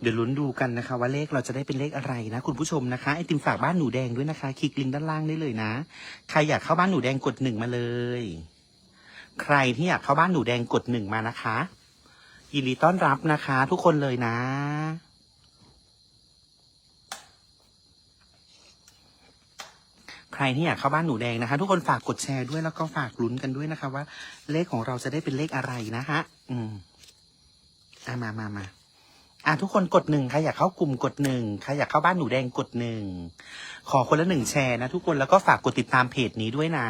เดี๋ยวลุ้นดูกันนะคะ ว่าเลขเราจะได้เป็นเลขอะไรนะ คุณผู้ชมนะคะไอติมฝากบ้านหนูแดงด้วยนะคะ คลิกลิงก์ด้านล่างได้เลยนะ ใครอยากเข้าบ้านหนูแดงกดหนึ่งมาเลย ใครที่อยากเข้าบ้านหนูแดงกดหนึ่งมานะคะยินดีต้อนรับนะคะ ทุกคนเลยนะ ใครที่อยากเข้าบ้านหนูแดงนะคะ ทุกคนฝากกดแชร์ด้วยแล้วก็ฝากลุ้นกันด้วยนะคะ ว่า เลขของเราจะได้เป็นเลขอะไรนะคะอืมอะมามามา อะทุกคนกดหนึ่งใครอยากเข้ากลุ่มกดหนึ่งใครอยากเข้าบ้านหนูแดงกดหนึ่งขอคนละหนึ่งแชร์นะทุกคนแล้วก็ฝากกดติดตามเพจนี้ด้วยนะ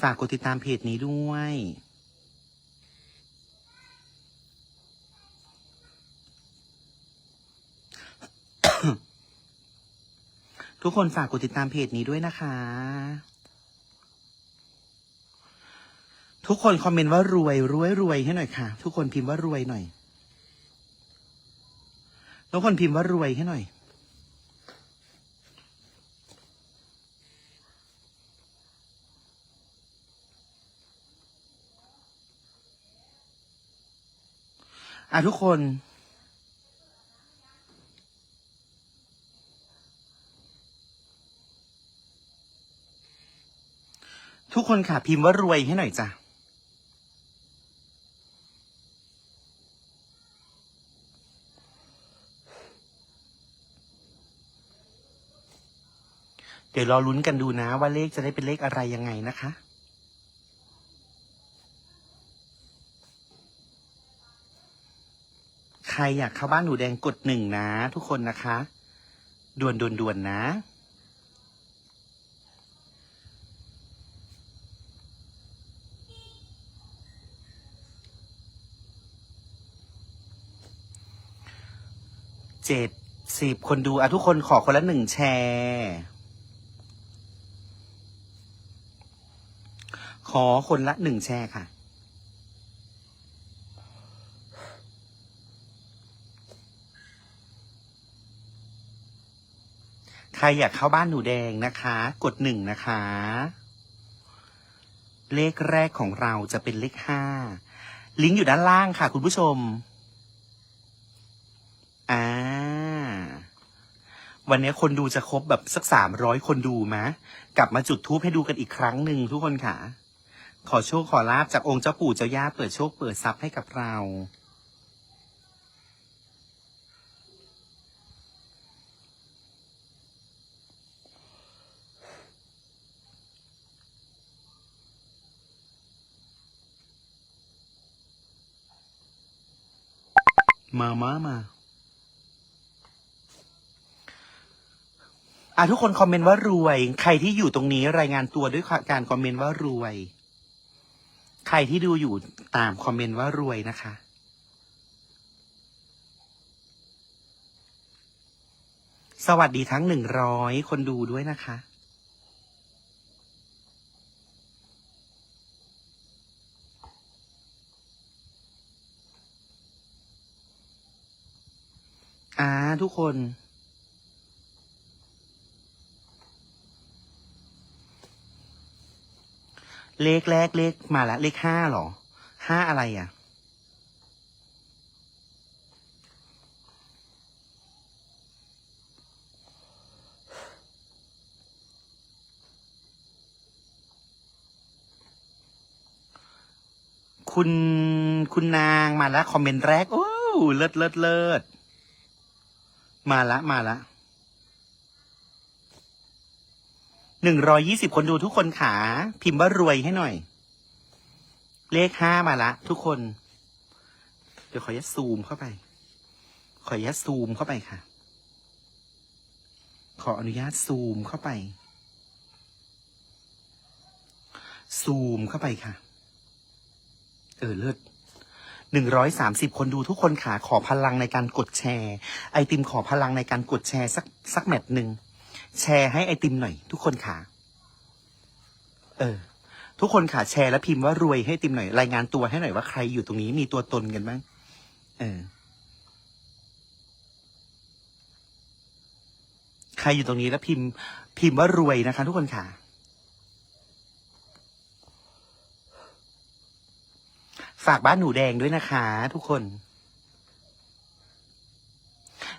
ฝากกดติดตามเพจนี้ด้วยทุกคนฝากกดติดตามเพจนี้ด้วยนะคะ ทุกคนคอมเมนต์ว่ารวยรวยรวยให้หน่อยค่ะ ทุกคนพิมพ์ว่ารวยหน่อย ทุกคนพิมพ์ว่ารวยให้หน่อย อะทุกคนทุกคนค่ะพิมพ์ว่ารวยให้หน่อยจ้ะ ดี๋ยวรอลุ้นกันดูนะ ว่าเลขจะได้เป็นเลขอะไรยังไงนะคะ ใครอยากเข้าบ้านหนูแดงกดหนึ่งนะ ทุกคนนะคะด่วนด่วนด่วนนะเจ็ดสิบคนดูอะทุกคนขอคนละหนึ่งแชร์ อคนละหนึ่งแชร์ค่ะ ใครอยากเข้าบ้านหนูแดงนะคะ กดหนึ่งนะคะ เลขแรกของเราจะเป็นเลขห้า ลิงก์อยู่ด้านล่างค่ะ คุณผู้ชม อ่า วันนี้คนดูจะครบแบบสักสามร้อยคนดูมะ กลับมาจุดทูปให้ดูกันอีกครั้งหนึ่งทุกคนค่ะ ขอโชคขอลาบจากองค์เจ้าปู่เจ้าย่าเปิดโชคเปิดทรัพย์ให้กับเรา มามามาอะทุกคนคอมเมนต์ว่ารวย ใครที่อยู่ตรงนี้รายงานตัวด้วยการคอมเมนต์ว่ารวย ใครที่ดูอยู่ตามคอมเมนต์ว่ารวยนะคะ สวัสดีทั้งหนึ่งร้อยคนดูด้วยนะคะอ่าทุกคน เลขแรกเลขมาแล้วเลขห้าเหรอห้าอะไรอะ คุณคุณนางมาแล้วคอมเมนต์แรก โอ้เลิศเลิศเลิศมาละมาละ หนึ่งรอยี่สิบคนดูทุกคนขาพิมพ์ว่ารวยให้หน่อย เลขห้ามาละ ทุกคน เดี๋ยวขอยัดซูมเข้าไป ขอยัดซูมเข้าไปค่ะ ขออนุญาตซูมเข้าไป ซูมเข้าไปค่ะ เออเลิศหนึ่งร้อยสามสิบคนดูทุกคนขาขอพลังในการกดแชร์ ไอติมขอพลังในการกดแชร์สักสักแมตช์หนึ่ง แชร์ให้ไอติมหน่อย ทุกคนขาเออ ทุกคนขาแชร์แล้วพิมพ์ว่ารวยให้ติมหน่อยรายงานตัวให้หน่อยว่าใครอยู่ตรงนี้มีตัวตนกันบ้างเออ ใครอยู่ตรงนี้แล้วพิมพ์ พิมพ์ว่ารวยนะคะ ทุกคนค่ะ ฝากบ้านหนูแดงด้วยนะคะ ทุกคน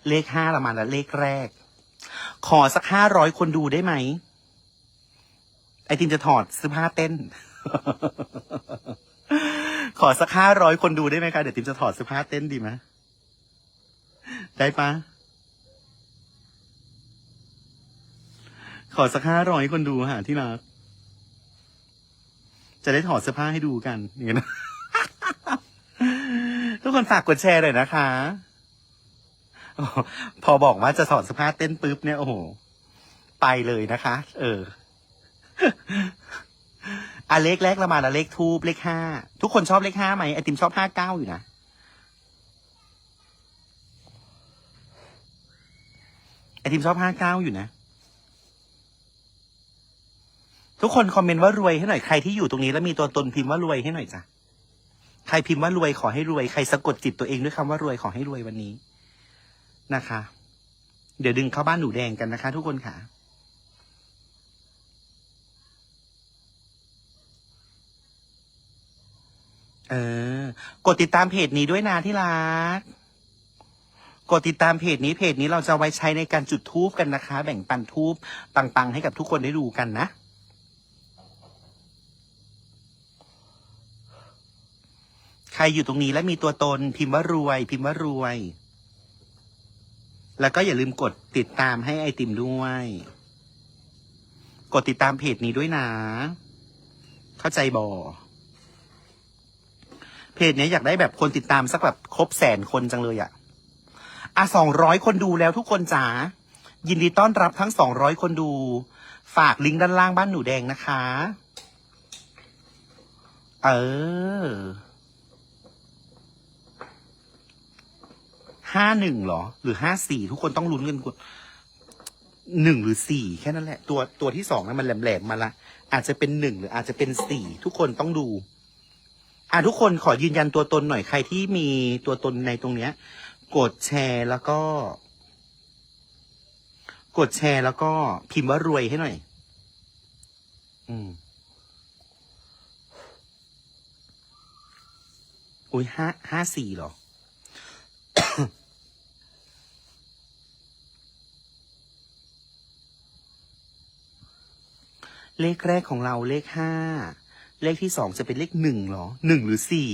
เลขห้าละมาแล้วเลขแรก ขอสักห้าร้อยคนดูได้ไหม ไอติมจะถอดเสื้อผ้าเต้น ขอสักห้าร้อยคนดูได้ไหมคะ เดี๋ยวติมจะถอดเสื้อผ้าเต้นดีไหมได้ปะขอสักห้าร้อยคนดูหาที่รักจะได้ถอดเสื้อผ้าให้ดูกันเนี่ยนะ ทุกคนฝากกดแชร์หน่อยนะคะ พอบอกว่าจะถอดเสื้อผ้าเต้นปุ๊บเนี่ยโอ้โห ไปเลยนะคะ เอออเลขแรกเรามาล้วเลขทูบเลขห้าทุกคนชอบเลขห้าไหมไอติมชอบห้าเก้าอยู่นะไอติมชอบห้าเก้าอยู่นะ ทุกคนคอมเมนต์ว่ารวยให้หน่อยใครที่อยู่ตรงนี้แล้วมีตัวตนพิมพ์ว่ารวยให้หน่อยจ้ะใครพิมพ์ว่ารวยขอให้รวยใครสะกดจิตตัวเองด้วยคำว่ารวยขอให้รวยวันนี้ นะคะ เดี๋ยวดึงเข้าบ้านหนูแดงกันนะคะ ทุกคนค่ะ เออ กดติดตามเพจนี้ด้วยนะที่รัก กดติดตามเพจนี้เพจนี้เราจะไว้ใช้ในการจุดทูบกันนะคะ แบ่งปันทูบปังๆให้กับทุกคนได้ดูกันนะใครอยู่ตรงนี้และมีตัวตนพิมพ์ว่ารวย พิมพ์ว่ารวย แล้วก็อย่าลืมกดติดตามให้ไอติมด้วย กดติดตามเพจนี้ด้วยนะ เข้าใจบอเพจนี้อยากได้แบบคนติดตามสักแบบครบแสนคนจังเลยอะอะสองร้อยคนดูแล้วทุกคนจ๋า ยินดีต้อนรับทั้งสองร้อยคนดู ฝากลิงก์ด้านล่างบ้านหนูแดงนะคะ เออ ห้าหนึ่งหรอ หรือห้าสี่ทุกคนต้องลุ้นกันกดหนึ่งหรือสี่แค่นั้นแหละ ตัวตัวที่สองนั้นมันแหลมๆมาละ อาจจะเป็นหนึ่งหรืออาจจะเป็นสี่ทุกคนต้องดู อะทุกคนขอยืนยันตัวตนหน่อยใครที่มีตัวตนในตรงเนี้ย กดแชร์แล้วก็ กดแชร์แล้วก็พิมพ์ว่ารวยให้หน่อย อืมอุ้ยห้าห้าสี่หรอ เลขแรกของเราเลขห้า เลขที่สองจะเป็นเลขหนึ่งเหรอหนึ่งหรือสี่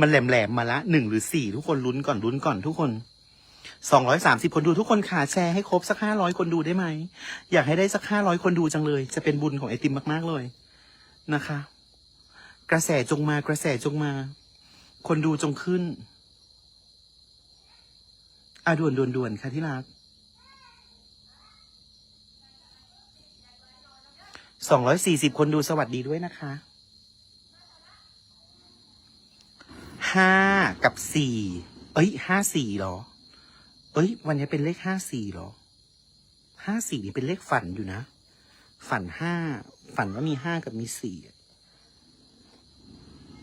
มันแหลมแหลมๆมาละหนึ่งหรือสี่ทุกคนลุ้นก่อนลุ้นก่อนทุกคนสองร้อยสามสิบคนดูทุกคนขาแชร์ให้ครบสักห้าร้อยคนดูได้ไหม อยากให้ได้สักห้าร้อยคนดูจังเลย จะเป็นบุญของไอติมมาก ๆ เลยนะคะ กระแสจงมากระแสจงมา คนดูจงขึ้นอะด่วนด่วนด่วนค่ะที่รัก สองร้อยสี่สิบคนดูสวัสดีด้วยนะคะห้ากับสี่เอ้ยห้าสี่เหรอ เอ้ย วันนี้เป็นเลขห้าสี่เหรอห้าสี่นี่เป็นเลขฝันอยู่นะ ฝันห้าฝันว่ามีห้ากับมีสี่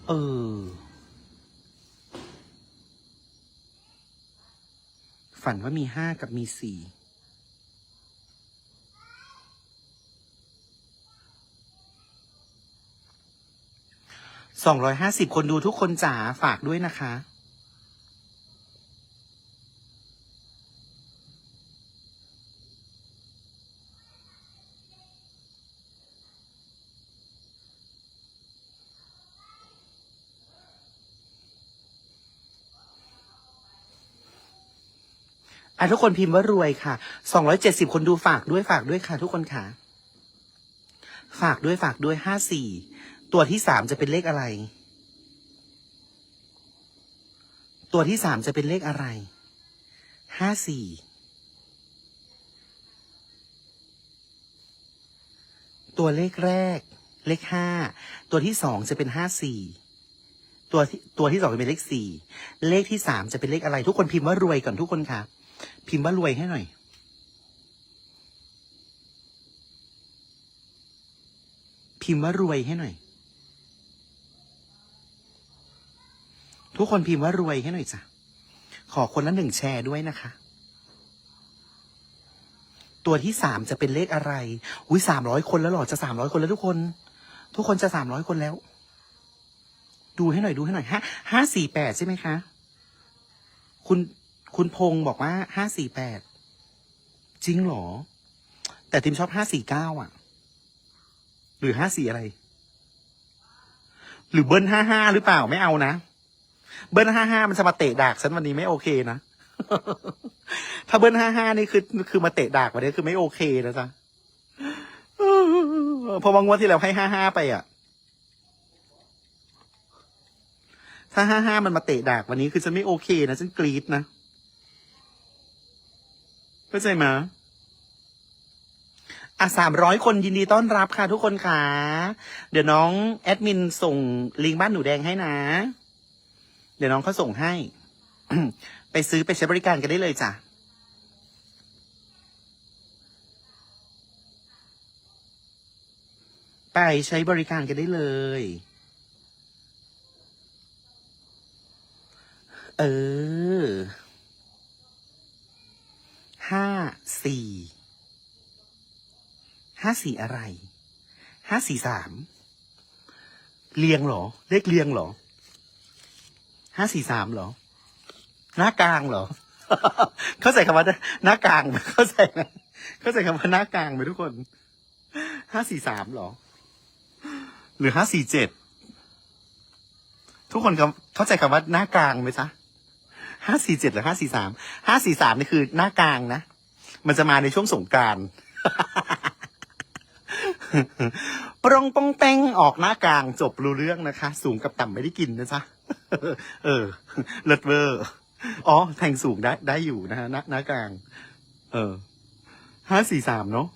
เออ ฝันว่ามีห้ากับมีสี่ สองร้อยห้าสิบคนดูทุกคนจ๋าฝากด้วยนะคะ อะทุกคนพิมพ์ว่ารวยค่ะสองร้อยเจ็ดสิบคนดูฝากด้วยฝากด้วยค่ะ ทุกคนค่ะ ฝากด้วยฝากด้วยห้าสี่ ตัวที่สามจะเป็นเลขอะไร ตัวที่สามจะเป็นเลขอะไร ห้าสี่ ตัวเลขแรก เลขห้า ตัวที่สองจะเป็นห้าสี่ ตัวที่ตัวที่สองจะเป็นเลขสี่ เลขที่สามจะเป็นเลขอะไร ทุกคนพิมพ์ว่ารวยก่อนทุกคนค่ะ พิมพ์ว่ารวยให้หน่อยพิมพ์ว่ารวยให้หน่อย ทุกคนพิมพ์ว่ารวยให้หน่อยจ้ะ ขอคนละหนึ่งแชร์ด้วยนะคะ ตัวที่สามจะเป็นเลขอะไร อุ้ยสามร้อยคนแล้วหรอ จะสามร้อยคนแล้วทุกคน ทุกคนจะสามร้อยคนแล้ว ดูให้หน่อยดูให้หน่อยห้าห้าสี่แปดใช่ไหมคะ คุณคุณพงศ์บอกว่าห้าสี่แปดจริงหรอ แต่ทีมชอบห้าสี่เก้าอะ หรือห้าสี่อะไร หรือเบิ้ลห้าห้าหรือเปล่าไม่เอานะ เบิ้ลห้าห้ามันจะมาเตะดากฉันวันนี้ไม่โอเคนะ ถ้าเบิ้ลห้าห้านี่คือคือมาเตะดากวันนี้คือไม่โอเคนะจ๊ะพราะว่างวดที่เราให้ห้าห้าไปอะ ถ้าห้าห้ามันมาเตะดากวันนี้คือฉันไม่โอเคนะฉันกรี๊ดนะเข้าใจไหมอะสามร้อยคนยินดีต้อนรับค่ะทุกคนค่ะ เดี๋ยวน้องแอดมินส่งลิงก์บ้านหนูแดงให้นะ ดี๋ยวน้องเขาส่งให้ ไปซื้อไปใช้บริการกันได้เลยจ้ะไปใช้บริการกันได้เลย เออ ห้าสี่ ห้าสี่อะไร ห้าสี่สาม เรียงเหรอ เลขเรียงเหรอ ห้าสี่สามเหรอ หน้ากลางเหรอ เข้าใจคำว่าหน้ากลางไหมเข้าใจไหมเข้าใจคำว่าหน้ากลางไหมทุกคนห้าสี่สามเหรอ หรือห้าสี่เจ็ดทุกคนเข้าใจคำว่าหน้ากลางไหมจ๊ะห้าสี่เจ็ดหรือห้าสี่สามห้าสี่สามนี่คือหน้ากลางนะมันจะมาในช่วงสงการปรงปองแป้งออกหน้ากลางจบรู้เรื่องนะคะ สูงกับต่ำไม่ได้กินนะจ๊ะ เออเลิศเวอร์อ๋อแทงสูงได้ได้อยู่นะฮะหน้าหน้ากลาง เออห้าสี่สามเนาะ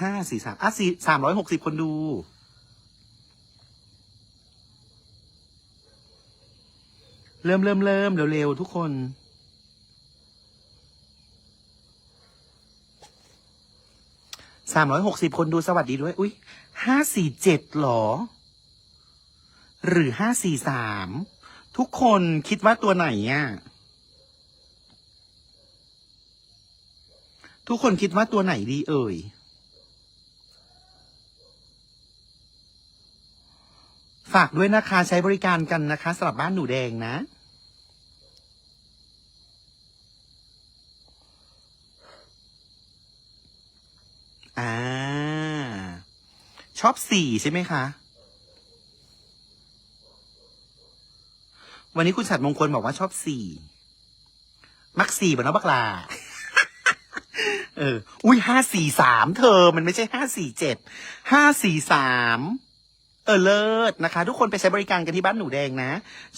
ห้าสี่สามอะสี่สามร้อยหกสิบคนดูเริ่มเริ่มเริ่มเร็วๆทุกคน สามร้อยหกสิบคนดูสวัสดีด้วย อุ้ยห้าสี่เจ็ดหรอ หรือห้าสี่สามทุกคนคิดว่าตัวไหนอะทุกคนคิดว่าตัวไหนดีเอ่ยฝากด้วยนะคะใช้บริการกันนะคะสำหรับบ้านหนูแดงนะ อ่า ชอบสี่ใช่ไหมคะ วันนี้คุณฉัดมงคลบอกว่าชอบสี่ มักสี่บนนบักลา เออ อุ้ยห้าสี่สามเธอ มันไม่ใช่ห้าสี่เจ็ด ห้าสี่สามเออเลิศนะคะ ทุกคนไปใช้บริการกันที่บ้านหนูแดงนะ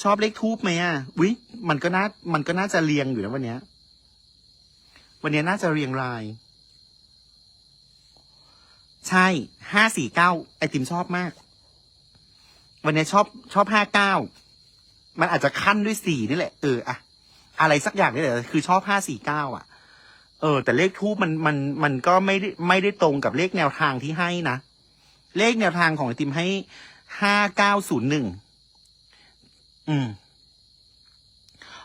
ชอบเลขทูบไหมอะอุ้ยมันก็น่ามันก็น่าจะเรียงอยู่นะวันเนี้ย วันนี้น่าจะเรียงราย ใช่ห้าสี่เก้าไอติมชอบมาก วันนี้ชอบชอบห้าเก้ามันอาจจะขั้นด้วยสี่นี่แหละ เอออะอะไรสักอย่างนี่แหละคือชอบห้าสี่เก้าอะ เออ แต่เลขทูบมันมันมันก็ไม่ได้ไม่ได้ตรงกับเลขแนวทางที่ให้นะ เลขแนวทางของไอติมให้ห้าเก้าศูนย์หนึ่งอืม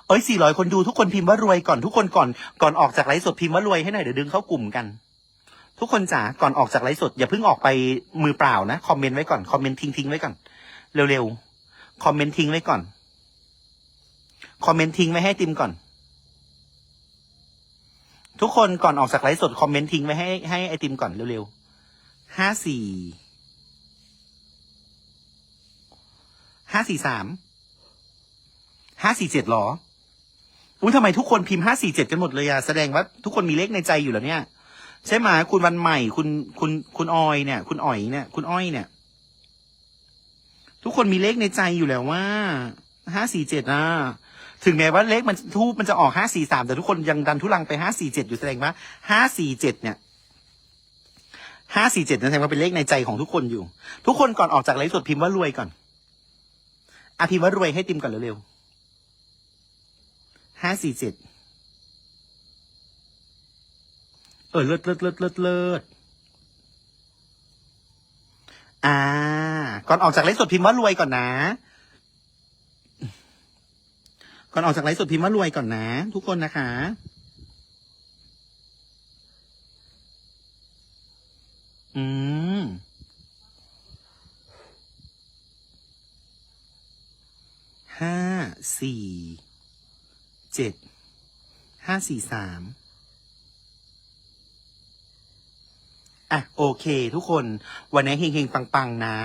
เอ้ยสี่ร้อยคนดูทุกคนพิมพ์ว่ารวยก่อนทุกคนก่อนก่อนออกจากไลฟ์สดพิมพ์ว่ารวยให้หน่อยเดี๋ยวดึงเข้ากลุ่มกัน ทุกคนจ๋าก่อนออกจากไลฟ์สดอย่าเพิ่งออกไปมือเปล่านะ คอมเมนต์ไว้ก่อน คอมเมนต์ทิ้งทิ้งไว้ก่อน เร็วๆ คอมเมนต์ทิ้งไว้ก่อน คอมเมนต์ทิ้งไว้ให้ติมก่อน ทุกคนก่อนออกจากไลฟ์สดคอมเมนต์ทิ้งไว้ให้ให้ไอติมก่อนเร็วๆห้าสี่ห้าสี่สามห้าสี่เจ็ดหรออุ้ยทำไมทุกคนพิมพ์ห้าสี่เจ็ดกันหมดเลยอะแสดงว่าทุกคนมีเลขในใจอยู่แล้วเนี่ย ใช่ไหมคุณวันใหม่ คุณคุณคุณออยเนี่ย คุณอ๋อยเนี่ย คุณอ้อยเนี่ย ทุกคนมีเลขในใจอยู่แล้วว่าห้าสี่เจ็ดนะถึงแม้ว่าเลขมันทูบมันจะออกห้าสี่สามแต่ทุกคนยังดันทุลังไปห้าสี่เจ็ดอยู่แสดงว่าห้าสี่เจ็ดเนี่ยห้าสี่เจ็ดแสดงว่าเป็นเลขในใจของทุกคนอยู่ ทุกคนก่อนออกจากไลฟ์สดพิมพ์ว่ารวยก่อนอะพิมพ์ว่ารวยให้ติมก่อนเร็วๆห้าสี่เจ็ด เออเลิศเลิศเลิศเลิศเลิศอ่า ก่อนออกจากไลฟ์สดพิมพ์ว่ารวยก่อนนะ ก่อนออกจากไลฟ์สดพิมพ์ว่ารวยก่อนนะ ทุกคนนะคะ อืม ห้า สี่ เจ็ด ห้าสี่สาม อะโอเค ทุกคนวันนี้เฮงๆปังๆ นะ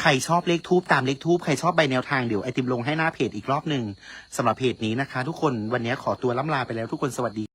ใครชอบเลขทูบตามเลขทูบใครชอบใบแนวทางเดี๋ยวไอติมลงให้หน้าเพจอีกรอบหนึ่งสำหรับเพจนี้นะคะ ทุกคนวันนี้ขอตัวล่ำลาไปแล้วทุกคนสวัสดี